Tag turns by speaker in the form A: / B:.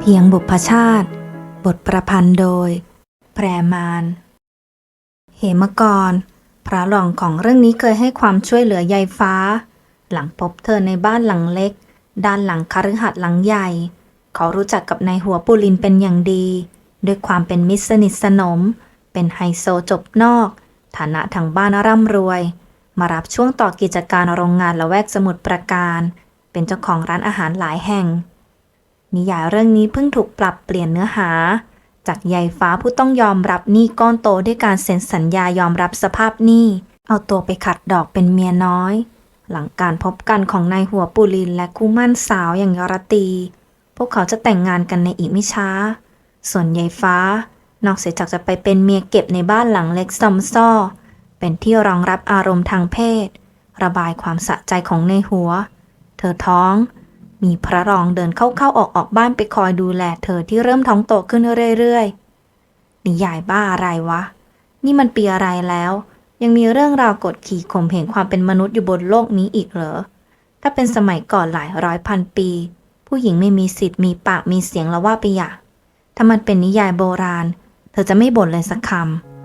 A: เพียงบุพชาติ บทประพันธ์โดย แพรมาน เหมกร พระรองของเรื่องนี้เคยให้ความช่วยเหลือยายฟ้า หลังพบเธอในบ้านหลังเล็ก ด้านหลังคฤหัสถ์หลังใหญ่ เขารู้จักกับนายหัวปุลินเป็นอย่างดี ด้วยความเป็นมิตรสนิทสนม เป็นไฮโซจบนอก ฐานะทางบ้านร่ำรวย มารับช่วงต่อกิจการโรงงานละแวกสมุทรปราการ เป็นเจ้าของร้านอาหารหลายแห่ง นิยายเรื่องนี้เพิ่งถูกปรับเปลี่ยนเนื้อหา จากยายฟ้าผู้ต้องยอมรับหนี้ก้อนโตด้วยการเซ็นสัญญายอมรับสภาพหนี้เอาตัวไปขัดดอกเป็นเมียน้อย หลังการพบกันของนายหัวปุลินและคู่มั่นสาวอย่างยรตี พวกเขาจะแต่งงานกันในอีกไม่ช้า ส่วนยายฟ้า นอกเสียจากจะไปเป็นเมียเก็บในบ้านหลังเล็กซอมซ่อ เป็นที่รองรับอารมณ์ทางเพศ ระบายความสะใจของในหัว เธอท้อง มีพระรองเดินเข้าๆออกๆบ้านไปคอยดูแลเธอที่เริ่มท้องโตขึ้นเรื่อยๆนิยายบ้าอะไรวะ นี่มันปีอะไรแล้ว ยังมีเรื่องราวกดขี่ข่มเหงความเป็นมนุษย์อยู่บนโลกนี้อีกเหรอ ถ้าเป็นสมัยก่อนหลายร้อยพันปี ผู้หญิงไม่มีสิทธิ์มีปากมีเสียงแล้วว่าไปอย่าถ้ามันเป็นนิยายโบราณ เธอจะไม่บ่นเลยสักคำ